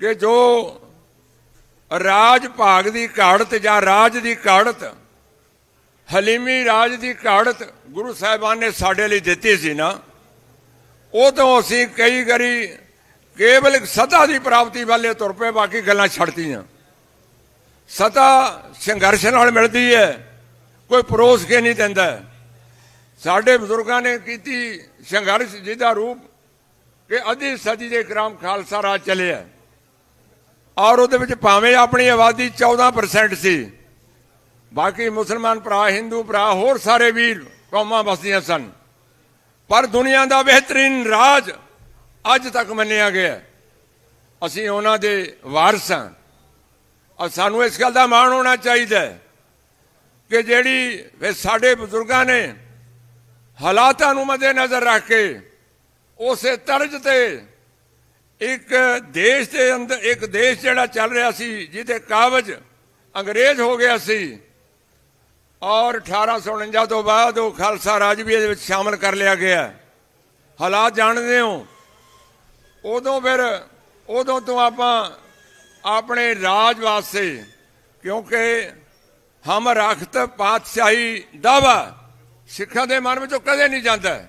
ਕਿ ਜੋ ਰਾਜ ਭਾਗ ਦੀ ਘਾੜਤ ਜਾਂ ਰਾਜ ਦੀ ਘਾੜਤ, ਹਲੀਮੀ ਰਾਜ ਦੀ ਘਾੜਤ ਗੁਰੂ ਸਾਹਿਬਾਨ ਨੇ ਸਾਡੇ ਲਈ ਦਿੱਤੀ ਸੀ ਨਾ ਉਹ ਤੋਂ ਅਸੀਂ ਕਈ ਗਰੀ ਕੇਵਲ ਸਤਾ ਦੀ ਪ੍ਰਾਪਤੀ ਵਾਲੇ ਤੁਰ ਪਏ, ਬਾਕੀ ਗੱਲਾਂ ਛੱਡਤੀਆਂ। ਸਤਾ ਸੰਘਰਸ਼ ਨਾਲ ਮਿਲਦੀ ਹੈ, ਕੋਈ ਪਰੋਸ ਕੇ ਨਹੀਂ ਦਿੰਦਾ। ਸਾਡੇ ਬਜ਼ੁਰਗਾਂ ਨੇ ਕੀਤੀ ਸੰਘਰਸ਼ ਜਿਹਦਾ ਰੂਪ ਕਿ ਅੱਧੀ ਸਦੀ ਦੇ ਕਰਾਮ ਖਾਲਸਾ ਰਾਜ ਚੱਲਿਆ। ਔਰ ਉਹਦੇ ਵਿੱਚ ਭਾਵੇਂ ਆਪਣੀ ਆਬਾਦੀ 14% ਸੀ। ਬਾਕੀ ਮੁਸਲਮਾਨ ਭਰਾ, ਹਿੰਦੂ ਭਰਾ, ਹੋਰ ਸਾਰੇ ਵੀਰ ਕੌਮਾਂ ਵਸਦੀਆਂ ਸਨ। ਪਰ ਦੁਨੀਆ ਦਾ ਬਿਹਤਰੀਨ ਰਾਜ ਅੱਜ ਤੱਕ ਮੰਨਿਆ ਗਿਆ। ਅਸੀਂ ਉਹਨਾਂ ਦੇ ਵਾਰਸ ਹਾਂ। ਔਰ ਸਾਨੂੰ ਇਸ ਗੱਲ ਦਾ ਮਾਣ ਹੋਣਾ ਚਾਹੀਦਾ ਕਿ ਜਿਹੜੀ ਸਾਡੇ ਬਜ਼ੁਰਗਾਂ ਨੇ ਹਾਲਾਤਾਂ ਨੂੰ ਮੱਦੇ ਨਜ਼ਰ ਰੱਖ ਕੇ ਉਸੇ ਤਰਜ਼ ਤੇ ਇੱਕ ਦੇਸ਼ ਦੇ ਅੰਦਰ, ਇੱਕ ਦੇਸ਼ ਜਿਹੜਾ ਚੱਲ ਰਿਹਾ ਸੀ, ਜਿਹਦੇ ਕਾਬਜ ਅੰਗਰੇਜ਼ ਹੋ ਗਿਆ ਸੀ, ਔਰ 1849 ਤੋਂ ਬਾਅਦ ਉਹ ਖਾਲਸਾ ਰਾਜ ਵੀ ਇਹਦੇ ਵਿੱਚ ਸ਼ਾਮਲ ਕਰ ਲਿਆ ਗਿਆ। ਹਾਲਾਤ ਜਾਣਦੇ ਹੋ। ਉਦੋਂ ਫਿਰ, ਉਦੋਂ ਤੋਂ ਆਪਾਂ ਆਪਣੇ ਰਾਜ ਵਾਸਤੇ, ਕਿਉਂਕਿ ਹਮ ਰਖਤ ਪਾਤਸ਼ਾਹੀ ਦਾਵਾ ਸਿੱਖਾਂ ਦੇ ਮਨ ਵਿੱਚੋਂ ਕਦੇ ਨਹੀਂ ਜਾਂਦਾ।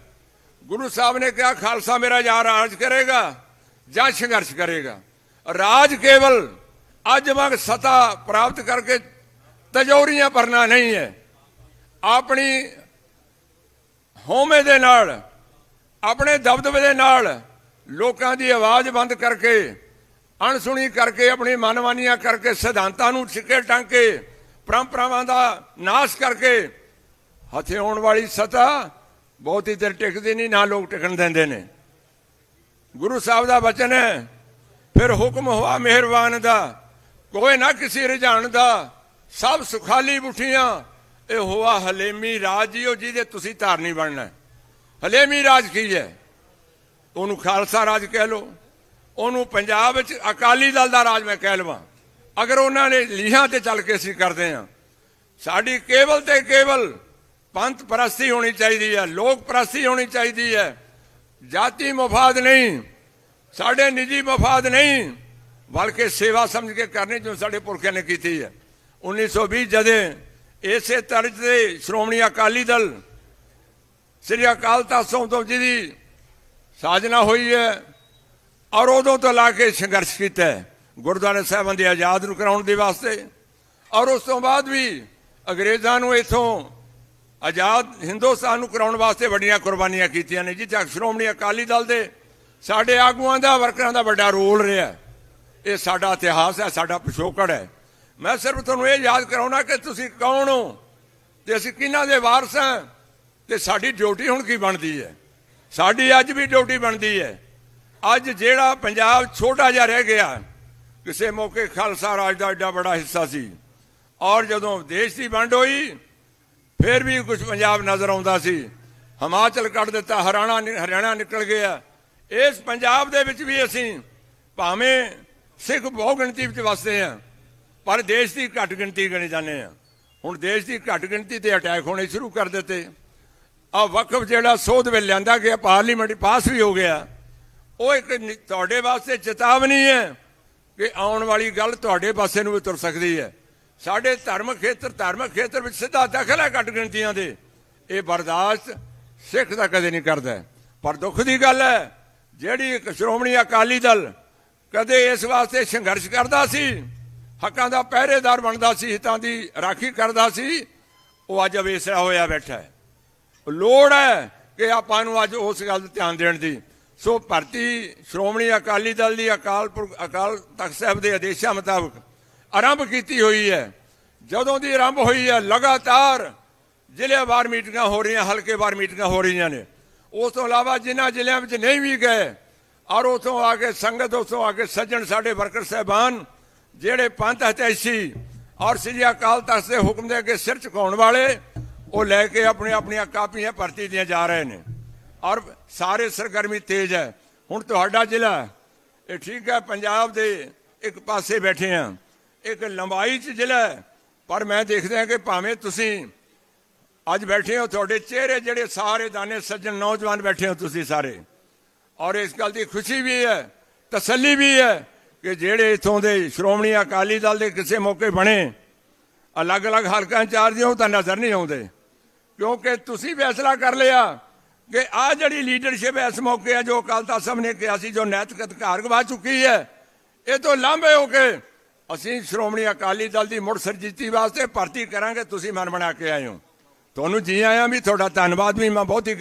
ਗੁਰੂ ਸਾਹਿਬ ਨੇ ਕਿਹਾ, ਖਾਲਸਾ ਮੇਰਾ ਯਾਰ ਰਾਜ ਕਰੇਗਾ। ਜਾਂ ਸੰਘਰਸ਼ ਕਰੇਗਾ। ਰਾਜ ਕੇਵਲ ਅੱਜ ਵਾਂਗ ਸਤਾ ਪ੍ਰਾਪਤ ਕਰਕੇ ਤਜੋਰੀਆਂ ਭਰਨਾ ਨਹੀਂ ਹੈ। ਆਪਣੀ ਹੋਮੇ ਦੇ ਨਾਲ, ਆਪਣੇ ਦਬਦਬੇ ਦੇ ਨਾਲ ਲੋਕਾਂ ਦੀ ਆਵਾਜ਼ ਬੰਦ ਕਰਕੇ, ਅਣਸੁਣੀ ਕਰਕੇ, ਆਪਣੀ ਮਨਮਾਨੀਆਂ ਕਰਕੇ, ਸਿਧਾਂਤਾਂ ਨੂੰ ਛਿੱਕੇ ਟੰਗ ਕੇ ਪਰੰਪਰਾਵਾਂ ਦਾ ਨਾਸ਼ ਕਰਕੇ ਹੱਥੇ ਆਉਣ ਵਾਲੀ ਸਤਾ ਬਹੁਤੀ ਦੇਰ ਟਿਕਦੀ ਨਹੀਂ, ਨਾ ਲੋਕ ਟਿਕਣ ਦਿੰਦੇ ਨੇ। ਗੁਰੂ ਸਾਹਿਬ ਦਾ ਵਚਨ ਹੈ। ਫਿਰ ਹੁਕਮ ਹੋਆ ਮਿਹਰਬਾਨ ਦਾ। ਕੋਈ ਨਾ ਕਿਸੇ ਰਝਾਨ ਦਾ। ਸਭ ਸੁਖਾਲੀ ਬੁਠੀਆਂ। ਇਹ ਹੋਆ ਹਲੇਮੀ ਰਾਜ ਹੀ ਉਹ ਜਿਹਦੇ ਤੁਸੀਂ ਧਾਰਨੀ ਬਣਨਾ। ਹਲੇਮੀ ਰਾਜ ਕੀ ਹੈ? ਉਹਨੂੰ ਖਾਲਸਾ ਰਾਜ ਕਹਿ ਲੋ ਉਹਨੂੰ ਪੰਜਾਬ ਵਿੱਚ ਅਕਾਲੀ ਦਲ ਦਾ ਰਾਜ ਮੈਂ ਕਹਿ ਲਵਾਂ। ਅਗਰ ਉਹਨਾਂ ਨੇ ਲੀਹਾਂ ਤੇ ਚੱਲ ਕੇ ਅਸੀਂ ਕਰਦੇ ਹਾਂ। ਸਾਡੀ ਕੇਵਲ ਤੇ ਕੇਵਲ ਪੰਥ ਪ੍ਰਸਤੀ ਹੋਣੀ ਚਾਹੀਦੀ ਹੈ, ਲੋਕ ਪ੍ਰਸਤੀ ਹੋਣੀ ਚਾਹੀਦੀ ਹੈ। ਜਾਤੀ ਮਫਾਦ ਨਹੀਂ, ਸਾਡੇ ਨਿੱਜੀ ਮਫਾਦ ਨਹੀਂ, ਬਲਕਿ ਸੇਵਾ ਸਮਝ ਕੇ ਕਰਨੀ ਜੋ ਸਾਡੇ ਪੁਰਖਿਆਂ ਨੇ ਕੀਤੀ ਹੈ। 1920 ਜਦੇ ਇਸੇ ਤਰਜ਼ ਤੇ ਸ਼੍ਰੋਮਣੀ ਅਕਾਲੀ ਦਲ ਸ੍ਰੀ ਅਕਾਲ ਤਖਤ ਤੋਂ ਜੀ ਦੀ ਸਾਜਨਾ ਹੋਈ ਹੈ ਔਰ ਉਦੋਂ ਤੋਂ ਲਾ ਕੇ ਸੰਘਰਸ਼ ਕੀਤਾ ਗੁਰਦੁਆਰਾ ਸਾਹਿਬਾਂ ਦੀ ਆਜ਼ਾਦ ਨੂੰ ਕਰਾਉਣ ਦੇ ਵਾਸਤੇ। ਔਰ ਉਸ ਤੋਂ ਬਾਅਦ ਵੀ ਅੰਗਰੇਜ਼ਾਂ ਨੂੰ ਇਥੋਂ ਆਜ਼ਾਦ ਹਿੰਦੁਸਤਾਨ ਨੂੰ ਕਰਾਉਣ ਵਾਸਤੇ ਵੱਡੀਆਂ ਕੁਰਬਾਨੀਆਂ ਕੀਤੀਆਂ ਨੇ ਜਿੱਥੇ ਸ਼੍ਰੋਮਣੀ ਅਕਾਲੀ ਦਲ ਦੇ ਸਾਡੇ ਆਗੂਆਂ ਦਾ, ਵਰਕਰਾਂ ਦਾ ਵੱਡਾ ਰੋਲ ਰਿਹਾ ਇਹ ਸਾਡਾ ਇਤਿਹਾਸ ਹੈ, ਸਾਡਾ ਪਿਛੋਕੜ ਹੈ। ਮੈਂ ਸਿਰਫ ਤੁਹਾਨੂੰ ਇਹ ਯਾਦ ਕਰਾਉਣਾ ਕਿ ਤੁਸੀਂ ਕੌਣ ਹੋ ਤੇ ਅਸੀਂ ਕਿਹਨਾਂ ਦੇ ਵਾਰਸ ਹਾਂ ਤੇ ਸਾਡੀ ਡਿਊਟੀ ਹੁਣ ਕੀ ਬਣਦੀ ਹੈ? ਸਾਡੀ ਅੱਜ ਵੀ ਡਿਊਟੀ ਬਣਦੀ ਹੈ। ਅੱਜ ਜਿਹੜਾ ਪੰਜਾਬ ਛੋਟਾ ਜਿਹਾ ਰਹਿ ਗਿਆ, ਕਿਸੇ ਮੌਕੇ ਖਾਲਸਾ ਰਾਜ ਦਾ ਐਡਾ ਵੱਡਾ ਹਿੱਸਾ ਸੀ। ਔਰ ਜਦੋਂ ਦੇਸ਼ ਦੀ ਵੰਡ ਹੋਈ ਫਿਰ ਵੀ ਕੁਝ ਪੰਜਾਬ ਨਜ਼ਰ ਆਉਂਦਾ ਸੀ। ਹਿਮਾਚਲ ਕੱਢ ਦਿੱਤਾ, ਹਰਿਆਣਾ ਨਿ- ਹਰਿਆਣਾ ਨਿਕਲ ਗਿਆ। ਇਸ ਪੰਜਾਬ ਦੇ ਵਿੱਚ ਵੀ ਅਸੀਂ ਭਾਵੇਂ ਸਿੱਖ ਬਹੁ ਗਿਣਤੀ ਵਿੱਚ ਵਸਦੇ ਹਾਂ, ਪਰ ਦੇਸ਼ ਦੀ ਘੱਟ ਗਿਣਤੀ ਗਣੇ ਜਾਂਦੇ ਹਾਂ। ਹੁਣ ਦੇਸ਼ ਦੀ ਘੱਟ ਗਿਣਤੀ ਤੇ ਅਟੈਕ ਹੋਣੇ ਸ਼ੁਰੂ ਕਰ ਦਿੱਤੇ। ਆ ਵਕਫ ਜਿਹੜਾ ਸੋਧ ਵਿੱਚ ਲਿਆਂਦਾ ਗਿਆ, ਪਾਰਲੀਮੈਂਟ ਪਾਸ ਵੀ ਹੋ ਗਿਆ। ਉਹ ਇੱਕ ਨਿ- ਤੁਹਾਡੇ ਵਾਸਤੇ ਚੇਤਾਵਨੀ ਹੈ ਕਿ ਆਉਣ ਵਾਲੀ ਗੱਲ ਤੁਹਾਡੇ ਪਾਸੇ ਨੂੰ ਵੀ ਤੁਰ ਸਕਦੀ ਹੈ। ਸਾਡੇ ਧਰਮ ਖੇਤਰ ਧਾਰਮਿਕ ਖੇਤਰ ਵਿੱਚ ਸਿੱਧਾ ਦਖਲ ਹੈ ਘੱਟ ਗਿਣਤੀਆਂ ਦੇ। ਇਹ ਬਰਦਾਸ਼ਤ ਸਿੱਖ ਦਾ ਕਦੇ ਨਹੀਂ ਕਰਦਾ। ਪਰ ਦੁੱਖ ਦੀ ਗੱਲ ਹੈ, ਜਿਹੜੀ ਸ਼੍ਰੋਮਣੀ ਅਕਾਲੀ ਦਲ ਕਦੇ ਇਸ ਵਾਸਤੇ ਸੰਘਰਸ਼ ਕਰਦਾ ਸੀ, ਹੱਕਾਂ ਦਾ ਪਹਿਰੇਦਾਰ ਬਣਦਾ ਸੀ, ਹਿੱਤਾਂ ਦੀ ਰਾਖੀ ਕਰਦਾ ਸੀ, ਉਹ ਅੱਜ ਅਵੇਸਰਾ ਹੋਇਆ ਬੈਠਾ ਹੈ। ਲੋੜ ਹੈ ਕਿ ਆਪਾਂ ਨੂੰ ਅੱਜ ਉਸ ਗੱਲ ਤੇ ਧਿਆਨ ਦੇਣ ਦੀ। ਸੋ ਭਰਤੀ ਸ਼੍ਰੋਮਣੀ ਅਕਾਲੀ ਦਲ ਦੀ ਅਕਾਲ ਪੁਰਖ ਅਕਾਲ ਤਖਤ ਸਾਹਿਬ ਦੇ ਆਦੇਸ਼ਾਂ ਮੁਤਾਬਕ ਆਰੰਭ ਕੀਤੀ ਹੋਈ ਹੈ। ਜਦੋਂ ਦੀ ਆਰੰਭ ਹੋਈ ਹੈ, ਲਗਾਤਾਰ ਜ਼ਿਲ੍ਹੇਵਾਰ ਮੀਟਿੰਗਾਂ ਹੋ ਰਹੀਆਂ ਹਲਕੇਵਾਰ ਮੀਟਿੰਗਾਂ ਹੋ ਰਹੀਆਂ ਨੇ। ਉਸ ਤੋਂ ਇਲਾਵਾ ਜਿਨ੍ਹਾਂ ਜ਼ਿਲ੍ਹਿਆਂ ਵਿੱਚ ਨਹੀਂ ਵੀ ਗਏ, ਔਰ ਉਥੋਂ ਆ ਕੇ ਸੰਗਤ, ਉਥੋਂ ਆ ਕੇ ਸੱਜਣ ਸਾਡੇ ਵਰਕਰ ਸਹਿਬਾਨ, ਜਿਹੜੇ ਪੰਥ ਹਤੈਸ਼ੀ ਔਰ ਸ੍ਰੀ ਅਕਾਲ ਤਖਤ ਦੇ ਹੁਕਮ ਦੇ ਅੱਗੇ ਸਿਰ ਝੁਕਾਉਣ ਵਾਲੇ, ਉਹ ਲੈ ਕੇ ਆਪਣੀ ਆਪਣੀਆਂ ਕਾਪੀਆਂ ਭਰਤੀ ਦੀਆਂ ਜਾ ਰਹੇ ਨੇ। ਔਰ ਸਾਰੇ ਸਰਗਰਮੀ ਤੇਜ਼ ਹੈ। ਹੁਣ ਤੁਹਾਡਾ ਜ਼ਿਲ੍ਹਾ, ਇਹ ਠੀਕ ਹੈ, ਪੰਜਾਬ ਦੇ ਇੱਕ ਪਾਸੇ ਬੈਠੇ ਆ ਇੱਕ ਲੰਬਾਈ 'ਚ ਜ਼ਿਲ੍ਹਾ ਹੈ, ਪਰ ਮੈਂ ਦੇਖਦਾ ਕਿ ਭਾਵੇਂ ਤੁਸੀਂ ਅੱਜ ਬੈਠੇ ਹੋ, ਤੁਹਾਡੇ ਚਿਹਰੇ ਜਿਹੜੇ ਸਾਰੇ ਦਾਨੇ ਸੱਜਣ ਨੌਜਵਾਨ ਬੈਠੇ ਹੋ ਤੁਸੀਂ ਸਾਰੇ। ਔਰ ਇਸ ਗੱਲ ਦੀ ਖੁਸ਼ੀ ਵੀ ਹੈ, ਤਸੱਲੀ ਵੀ ਹੈ ਕਿ ਜਿਹੜੇ ਇਥੋਂ ਦੇ ਸ਼੍ਰੋਮਣੀ ਅਕਾਲੀ ਦਲ ਦੇ ਕਿਸੇ ਮੌਕੇ ਬਣੇ, ਅਲੱਗ-ਅਲੱਗ ਹਲਕਾਂ ਇੰਚਾਰਜ ਉਹ ਤਾਂ ਨਜ਼ਰ ਨਹੀਂ ਆਉਂਦੇ। ਕਿਉਂਕਿ ਤੁਸੀਂ ਫੈਸਲਾ ਕਰ ਲਿਆ ਕਿ ਆ ਜਿਹੜੀ ਲੀਡਰਸ਼ਿਪ ਇਸ ਮੌਕੇ ਆ ਜੋ ਅਕਾਲ ਤਖਤ ਸਾਹਿਬ ਨੇ ਕਿਹਾ ਸੀ, ਜੋ ਨੈਤਿਕ ਅਧਿਕਾਰ ਗਵਾ ਚੁੱਕੀ ਹੈ, ਇਹ ਤੋਂ ਲਾਂਭੇ ਹੋ ਕੇ ਅਸੀਂ ਸ਼੍ਰੋਮਣੀ ਅਕਾਲੀ ਦਲ ਦੀ ਮੁੜ ਸਰਜੀਤੀ ਵਾਸਤੇ ਭਰਤੀ ਕਰਾਂਗੇ, ਤੁਸੀਂ ਮਨ ਬਣਾ ਕੇ ਆਏ ਹੋ। ਤੁਹਾਨੂੰ ਜੀ ਆਇਆਂ ਵੀ, ਤੁਹਾਡਾ ਧੰਨਵਾਦ ਵੀ ਮੈਂ ਬਹੁਤ ਹੀ